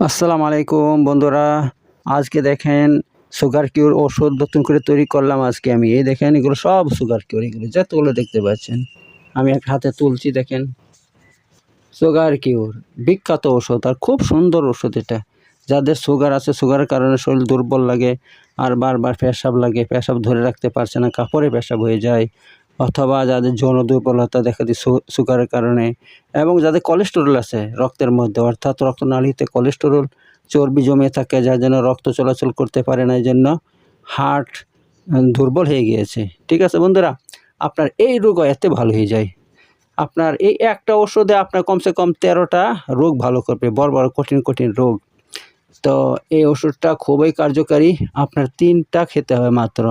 আসসালামু আলাইকুম বন্ধুরা। আজকে দেখেন সুগার কিউর ওষুধ নতুন করে তৈরি করলাম আজকে আমি। এই দেখেন, এগুলো সব সুগার কিউর এগুলো যতগুলো দেখতে পাচ্ছেন। আমি এক হাতে তুলছি, দেখেন। সুগার কিউর বিখ্যাত ওষুধ আর খুব সুন্দর ওষুধ এটা। যাদের সুগার আছে সুগারের কারণে শরীর দুর্বল লাগে আর বারবার পেশাব লাগে, পেশাব ধরে রাখতে পারছে না, কাপড়ে পেশাব হয়ে যায়। অথবা যাদের যৌন দুর্বলতা দেখা দিই সুগারের কারণে, এবং যাদের কোলেস্টেরল আছে রক্তের মধ্যে, অর্থাৎ রক্তনালীতে কোলেস্টেরল চর্বি জমে থাকে, যার জন্য রক্ত চলাচল করতে পারে না এই জন্য হার্ট দুর্বল হয়ে গিয়েছে। ঠিক আছে বন্ধুরা? আপনার এই রোগও এতে ভালো হয়ে যায়। আপনার এই একটা ওষুধে আপনার কমসে কম তেরোটা রোগ ভালো করবে, বড় বড় কঠিন কঠিন রোগ। তো এই ওষুধটা খুবই কার্যকারী। আপনার তিনটা খেতে হবে মাত্র।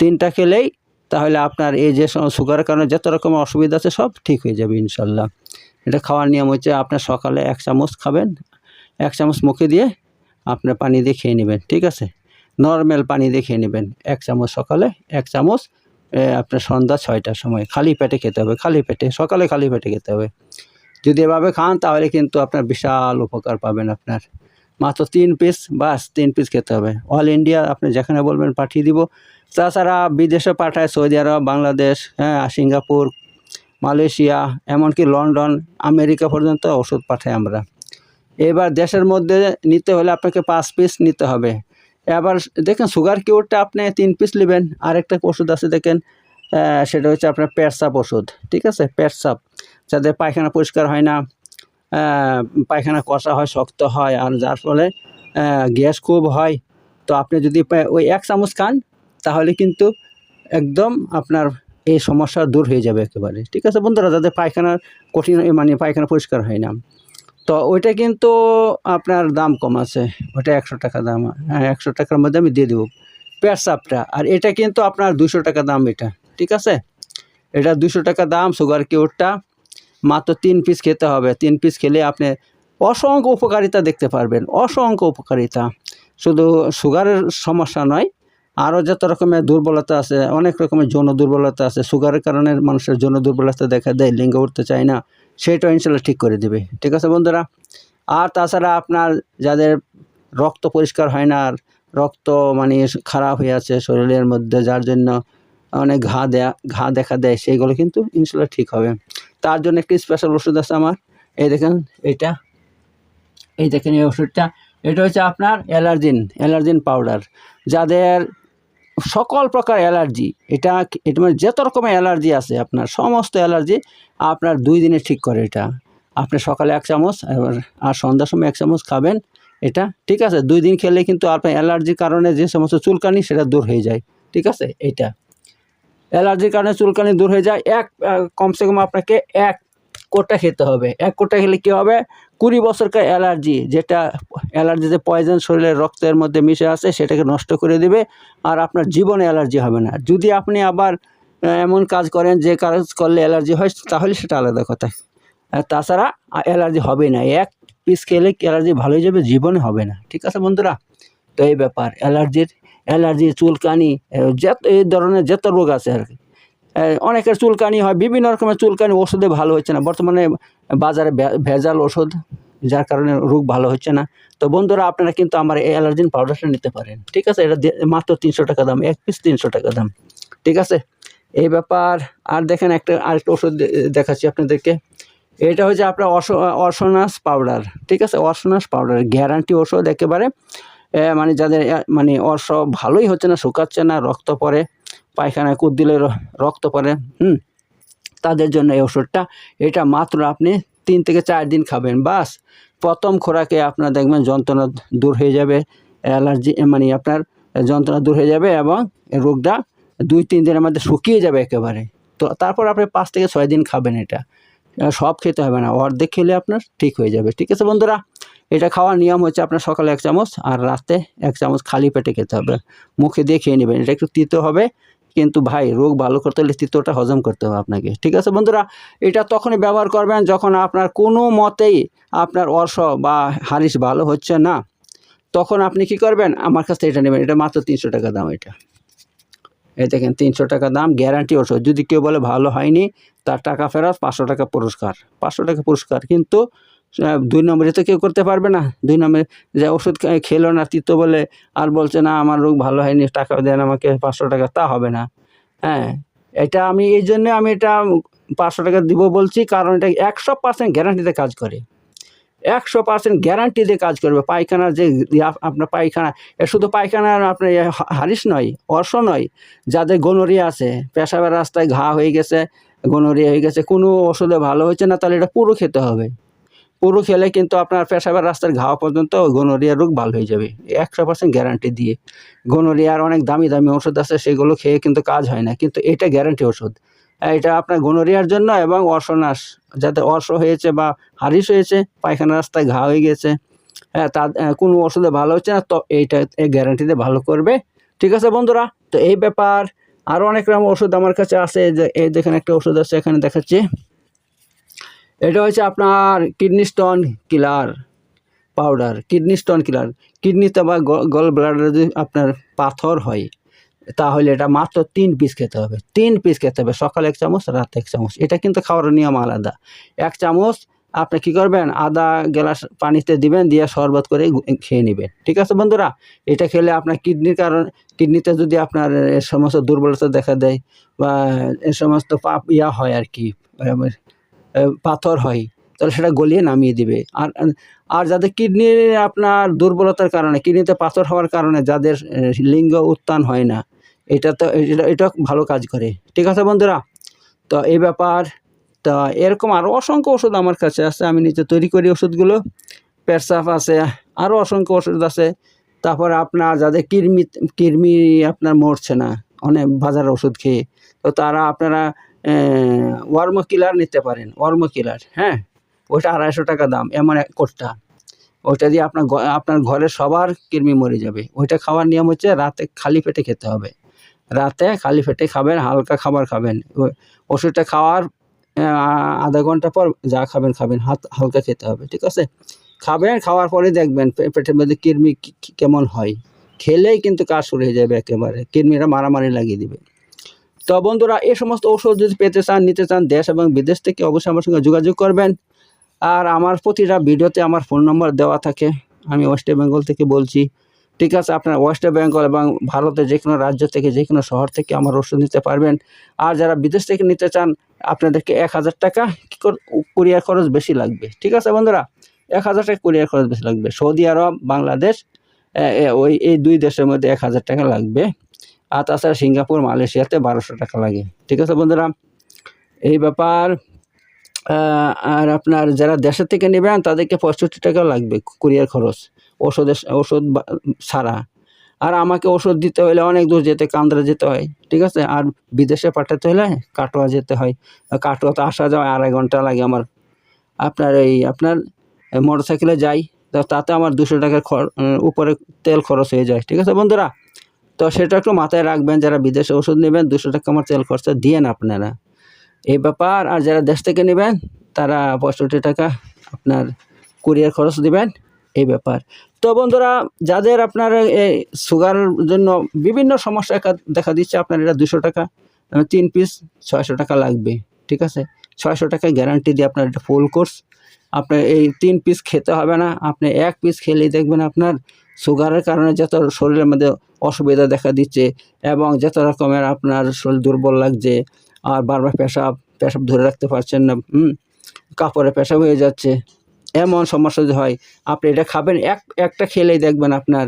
তিনটা খেলেই তাহলে আপনার এই যে সুগারের কারণে যত রকমের অসুবিধা আছে সব ঠিক হয়ে যাবে ইনশাল্লাহ। এটা খাওয়ার নিয়ম হচ্ছে আপনার সকালে এক চামচ খাবেন, এক চামচ মুখে দিয়ে আপনার পানি দিয়ে খেয়ে নেবেন, ঠিক আছে? নর্মাল পানি দিয়ে খেয়ে নেবেন, এক চামচ সকালে, এক চামচ আপনার সন্ধ্যা ছয়টার সময়। খালি পেটে খেতে হবে, খালি পেটে, সকালে খালি পেটে খেতে হবে। যদি এভাবে খান তাহলে কিন্তু আপনার বিশাল উপকার পাবেন আপনার। মাত্র তিন পিস বাস তিন পিস খেতে হবে। অল ইন্ডিয়া আপনি যেখানে বলবেন পাঠিয়ে দিব। তাছাড়া বিদেশে পাঠায় সৌদি আরব, বাংলাদেশ হ্যাঁ সিঙ্গাপুর, মালয়েশিয়া, এমনকি লন্ডন, আমেরিকা পর্যন্ত ওষুধ পাঠাই আমরা। এবার দেশের মধ্যে নিতে হলে আপনাকে পাঁচ পিস নিতে হবে। এবার দেখেন সুগার কিউরটা আপনি তিন পিস নেবেন। আরেকটা ওষুধ আছে দেখেন সেটা হচ্ছে আপনার পেটসাপ ওষুধ, ঠিক আছে? পেটসাপ যাদের পায়খানা পরিষ্কার হয় না পায়খানা কষা হয়, শক্ত হয়, আর যার ফলে গ্যাস খুব হয়। তো আপনি যদি ওই এক চামচ খান তাহলে কিন্তু একদম আপনার এই সমস্যা দূর হয়ে যাবে একেবারে। ঠিক আছে বন্ধুরা, যাদের পায়খানার কঠিন মানে পায়খানা পরিষ্কার হয় না। তো ওইটা কিন্তু আপনার দাম কম আছে। ওটা একশো টাকা দাম হ্যাঁ একশো টাকার মধ্যে আমি দিয়ে দেবো। পেটসাপটা আর এটা কিন্তু আপনার দুশো টাকা দাম এটা। ঠিক আছে? এটা দুশো টাকা দাম, সুগার কিউরটা, মাত্র তিন পিস খেতে হবে। তিন পিস খেলে আপনি অসংখ্য উপকারিতা দেখতে পারবেন। অসংখ্য উপকারিতা। শুধু সুগারের সমস্যা নয় আরও যত রকমের দুর্বলতা আছে, অনেক রকমের যৌন দুর্বলতা আছে সুগারের কারণে মানুষের যৌন দুর্বলতা দেখা দেয়, লিঙ্গ উঠতে চায় না, সেটাও ইনশাল্লাহ ঠিক করে দেবে। ঠিক আছে বন্ধুরা? আর তাছাড়া আপনার যাদের রক্ত পরিষ্কার হয় না রক্ত মানে খারাপ হয়ে আছে শরীরের মধ্যে, যার জন্য অনেক ঘা দেয়া, ঘা দেখা দেয়, সেইগুলো কিন্তু ইনশাল্লাহ ঠিক হবে। তার জন্য একটি স্পেশাল ওষুধ আছে আমার। এই দেখেন, এটা। এই দেখেন এই ওষুধটা। এটা হচ্ছে আপনার অ্যালার্জিন অ্যালার্জিন পাউডার। যাদের সকল প্রকার অ্যালার্জি, এটা এটা মানে যত রকমের অ্যালার্জি আছে আপনার, সমস্ত অ্যালার্জি আপনার দুই দিনে ঠিক করে এটা। আপনি সকালে এক চামচ, এবার আর সন্ধ্যার সময় এক চামচ খাবেন, এটা ঠিক আছে। দুই দিন খেলে কিন্তু আপনার অ্যালার্জির কারণে যে সমস্ত চুলকানি সেটা দূর হয়ে যায়, ঠিক আছে? এটা। অ্যালার্জির কারণে চুলকানি দূর হয়ে যায়, এক কমসে কম আপনাকে এক কোটা খেতে হবে। এক কোটা খেলে কী হবে? কুড়ি বছরকার অ্যালার্জি, যেটা অ্যালার্জিতে পয়জন শরীরের রক্তের মধ্যে মিশে আছে, সেটাকে নষ্ট করে দেবে আর আপনার জীবনে অ্যালার্জি হবে না। যদি আপনি আবার এমন কাজ করেন যে কাজ করলে অ্যালার্জি হয়, তাহলে সেটা আলাদা কথা। তাছাড়া অ্যালার্জি হবে না। এক পিস খেলে অ্যালার্জি ভালো হয়ে যাবে? জীবনে হবে না। ঠিক আছে বন্ধুরা? তো এই ব্যাপার, অ্যালার্জির অ্যালার্জি চুলকানি যত, এই ধরনের যত রোগ আছে আর কি। অনেকের চুলকানি হয়, বিভিন্ন রকমের চুলকানি, ওষুধে ভালো হচ্ছে না। বর্তমানে বাজারে ভেজাল ওষুধ যার কারণে রোগ ভালো হচ্ছে না। তো বন্ধুরা, আপনারা কিন্তু আমার এই অ্যালার্জিন পাউডারটা নিতে পারেন। ঠিক আছে? এটা মাত্র তিনশো টাকা দাম, এক পিস তিনশো টাকা দাম। ঠিক আছে? এই ব্যাপার, আর দেখেন একটা, আরেকটা ওষুধ দেখাচ্ছি আপনাদেরকে। এটা হচ্ছে আপনার অস পাউডার ঠিক আছে? অসনাস পাউডার গ্যারান্টি ওষুধ একেবারে। মানে যাদের মানে অর্শ ভালোই হচ্ছে না, শুকাচ্ছে না, রক্ত পড়ে পায়খানায় কুদ দিলে রক্ত পড়ে হুম? তাদের জন্য এই ওষুধটা। এটা মাত্র আপনি তিন থেকে চার দিন খাবেন, বাস। প্রথম খোরাকে আপনার দেখবেন যন্ত্রণা দূর হয়ে যাবে, অ্যালার্জি মানে আপনার যন্ত্রণা দূর হয়ে যাবে এবং রোগটা দুই, তিন দিনের মধ্যে শুকিয়ে যাবে একেবারে। তো তারপর আপনি পাঁচ থেকে ছয় দিন খাবেন এটা। সব খেতে হবে না, অর্ধেক খেলে আপনার ঠিক হয়ে যাবে। ঠিক আছে বন্ধুরা, এটা খাওয়ার নিয়ম হচ্ছে আপনার সকালে এক চামচ আর রাতে এক চামচ খালি পেটে খেতে হবে। মুখে দিয়ে খেয়ে নেবেন, এটা একটু তিতো হবে। কিন্তু ভাই, রোগ ভালো করতে হলে তিতোটা হজম করতে হবে আপনাকে। ঠিক আছে বন্ধুরা? এটা তখনই ব্যবহার করবেন যখন আপনার কোনো মতেই আপনার অর্শ বা হারিস ভালো হচ্ছে না, তখন আপনি কি করবেন? আমার কাছ থেকে এটা নেবেন। এটা মাত্র তিনশো টাকা দাম এটা। এই দেখেন, তিনশো টাকা দাম গ্যারান্টি ওষুধ যদি কেউ বলে ভালো হয়নি, তার টাকা ফেরত পাঁচশো টাকা পুরস্কার। পাঁচশো টাকা পুরস্কার। কিন্তু দুই নম্বরে তো কেউ করতে পারবে না। দুই নম্বরে, যে ওষুধ খেলো না তিতো বলে আর বলছে, না, আমার রোগ ভালো হয়নি, টাকা দেন আমাকে, পাঁচশো টাকা। তা হবে না। হ্যাঁ এটা আমি, এই জন্য আমি এটা পাঁচশো টাকা দিব বলছি, কারণ এটা একশো পার্সেন্ট গ্যারান্টিতে কাজ করে। একশো পার্সেন্ট গ্যারান্টি দিয়ে কাজ করবে। পায়খানা যে আপ- আপনার পায়খানা, এ শুধু পায়খানা আপনার হারিস নয়, অর্শ নয়, যাদের গনোরিয়া আছে, পেশাবের রাস্তায় ঘা হয়ে গেছে, গনোরিয়া হয়ে গেছে, কোনো ওষুধে ভালো হচ্ছে না, তাহলে এটা পুরো খেতে হবে। পুরো খেলে কিন্তু আপনার পেশাবার রাস্তার ঘা পর্যন্ত গনোরিয়া রোগ ভালো হয়ে যাবে। একশো পার্সেন্ট গ্যারান্টি দিয়ে। গনোরিয়ার অনেক দামি দামি ওষুধ আছে, সেগুলো খেয়ে কিন্তু কাজ হয় না। কিন্তু এটা গ্যারান্টি ওষুধ। এটা আপনার গনোরিয়ার জন্য এবং অর্শনাশ যাতে অর্শ হয়েছে বা হারিস হয়েছে পায়খানা রাস্তায় ঘা হয়ে গেছে হ্যাঁ তা কোনো ওষুধে ভালো হচ্ছে না, তো এইটা এই গ্যারান্টিতে ভালো করবে। ঠিক আছে বন্ধুরা, তো এই ব্যাপার। আরও অনেক রকম ওষুধ আমার কাছে আছে, যে এই দেখেন একটা ওষুধ আছে, এখানে দেখাচ্ছি। এটা হচ্ছে আপনার kidney stone killer powder kidney stone killer কিডনিতে বা গল ব্লাডারে যদি আপনার পাথর হয়, তাহলে এটা মাত্র তিন পিস খেতে হবে। তিন পিস খেতে হবে, সকালে এক চামচ, রাতে এক চামচ। এটা কিন্তু খাওয়ার নিয়ম আলাদা। এক চামচ আপনি কি করবেন? আদা গ্লাস পানিতে দিবেন, দিয়ে শরবত করে খেয়ে নেবেন। ঠিক আছে বন্ধুরা? এটা খেলে আপনার কিডনির কারণ কিডনিতে যদি আপনার সমস্ত দুর্বলতা দেখা দেয় বা এ সমস্ত পাপ ইয়া হয় আর কি পাথর হয়, তাহলে সেটা গলিয়ে নামিয়ে দিবে। আর আর যাদের কিডনির আপনার দুর্বলতার কারণে, কিডনিতে পাথর হওয়ার কারণে যাদের লিঙ্গ উত্থান হয় না, এটা তো, এটা এটা ভালো কাজ করে। ঠিক আছে বন্ধুরা? তো এই ব্যাপার, তা এরকম আরও অসংখ্য ওষুধ আমার কাছে আছে, আমি নিজে তৈরি করি ওষুধগুলো। পেটসাফ আছে আরও অসংখ্য ওষুধ আছে। তারপরে আপনার যাদের কৃমি কৃমি আপনার মরছে না, অনেক বাজার ওষুধ খেয়ে, তো তারা আপনারা ওয়ার্ম কিলার নিতে পারেন, ওয়ার্ম কিলার হ্যাঁ? ওইটা আড়াইশো টাকা দাম, এমন এক কোটটা। ওইটা দিয়ে আপনার আপনার ঘরের সবার কৃমি মরে যাবে। ওইটা খাওয়ার নিয়ম হচ্ছে রাতে খালি পেটে খেতে হবে। রাতে খালি পেটে খাবেন, হালকা খাবার খাবেন। ওষুধটা খাওয়ার আধা ঘণ্টা পর যা খাবেন খাবেন, হাত, হালকা খেতে হবে, ঠিক আছে? খাবেন, খাওয়ার পরে দেখবেন পেটের মধ্যে কৃমি কেমন হয়। খেলেই কিন্তু কাজ শুরু হয়ে যাবে একেবারে কৃমিরা মারামারি লাগিয়ে দিবে। তো বন্ধুরা এই সমস্ত ঔষধ যদি পেতে চান, নিতে চান দেশ এবং বিদেশ থেকে অবশ্যই আমার সঙ্গে যোগাযোগ করবেন। আর আমার প্রতিটা ভিডিওতে আমার ফোন নম্বর দেওয়া থাকে। আমি ওয়েস্ট বেঙ্গল থেকে বলছি, ঠিক আছে, আপনার ওয়েস্ট বেঙ্গল এবং ভারতের যে কোনো রাজ্য থেকে, যে কোনো শহর থেকে আমার ওষুধ নিতে পারবেন। আর যারা বিদেশ থেকে নিতে চান, আপনাদেরকে এক হাজার টাকা কুরিয়ার খরচ বেশি লাগবে। ঠিক আছে বন্ধুরা, এক হাজার টাকা কুরিয়ার খরচ বেশি লাগবে। সৌদি আরব, বাংলাদেশ ওই, এই দুই দেশের মধ্যে এক হাজার টাকা লাগবে। আর তাছাড়া সিঙ্গাপুর, মালয়েশিয়াতে বারোশো টাকা লাগে। ঠিক আছে বন্ধুরা? এই ব্যাপার আর আপনার যারা দেশের থেকে নেবেন, তাদেরকে পঁয়ষট্টি টাকা লাগবে কুরিয়ার খরচ ওষুধের ওষুধ ছাড়া। আর আমাকে ওষুধ দিতে হলে অনেক দূর যেতে, কান্দ্রা যেতে হয়, ঠিক আছে? আর বিদেশে পাঠাতে হলে কাটোয়া যেতে হয়। কাটোয়াতে আসা যাওয়া আড়াই ঘণ্টা লাগে আমার। আপনার এই, আপনার মোটর সাইকেলে যাই তাতে আমার দুশো টাকার উপরে তেল খরচ হয়ে যায়, ঠিক আছে বন্ধুরা? তো সেটা একটু মাথায় রাখবেন, যারা বিদেশে ওষুধ নেবেন, দুশো টাকা আমার তেল খরচা দিয়েন আপনারা। এই ব্যাপার, আর যারা দেশ থেকে নেবেন, তারা পঁয়ষট্টি টাকা আপনার কুরিয়ার খরচ দিবেন, এই ব্যাপার। তো বন্ধুরা, যাদের আপনার এই সুগারের জন্য বিভিন্ন সমস্যা দেখা দিচ্ছে, আপনার এটা দুশো টাকা তিন পিস ছয়শো টাকা লাগবে, ঠিক আছে? ছয়শো টাকা গ্যারান্টি দিয়ে আপনার এটা ফুল কোর্স আপনার এই তিন পিস খেতে হবে না, আপনি এক পিস খেলেই দেখবেন আপনার সুগারের কারণে যত শরীরের মধ্যে অসুবিধা দেখা দিচ্ছে এবং যত রকমের আপনার শরীর দুর্বল লাগছে আর বারবার পেশাব পেশাব ধরে রাখতে পারছেন না কাপড়ে পেশাব হয়ে যাচ্ছে, এমন সমস্যা যদি হয়, আপনি এটা খাবেন, এক, একটা খেলেই দেখবেন আপনার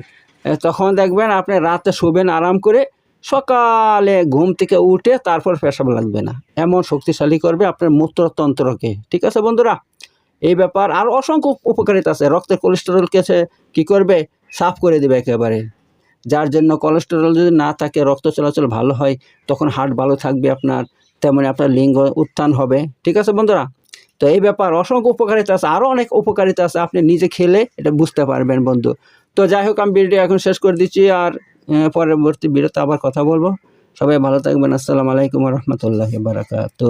তখন দেখবেন আপনি রাতে শুবেন আরাম করে, সকালে ঘুম থেকে উঠে তারপর পেশাব লাগবে না, এমন শক্তিশালী করবে আপনার মূত্রতন্ত্রকে, ঠিক আছে বন্ধুরা? এই ব্যাপার, আর অসংখ্য উপকারিতা আছে, রক্তের কোলেস্টেরলকে সে কী করবে? সাফ করে দেবে একেবারে। যার জন্য কোলেস্টেরল যদি না থাকে, রক্ত চলাচল ভালো হয়, তখন হার্ট ভালো থাকবে আপনার, তেমনি আপনার লিঙ্গ উত্থান হবে। ঠিক আছে বন্ধুরা? তো এই ব্যাপার, অসংখ্য উপকারিতা আছে আরও অনেক উপকারিতা আছে, আপনি নিজে খেলে এটা বুঝতে পারবেন বন্ধু। তো যাই হোক, আমি ভিডিও এখন শেষ করে দিচ্ছি, আর পরবর্তী ভিডিওতে আবার কথা বলব। সবাই ভালো থাকবেন, আসসালামু আলাইকুম রহমতুল্লাহ বারাকাতু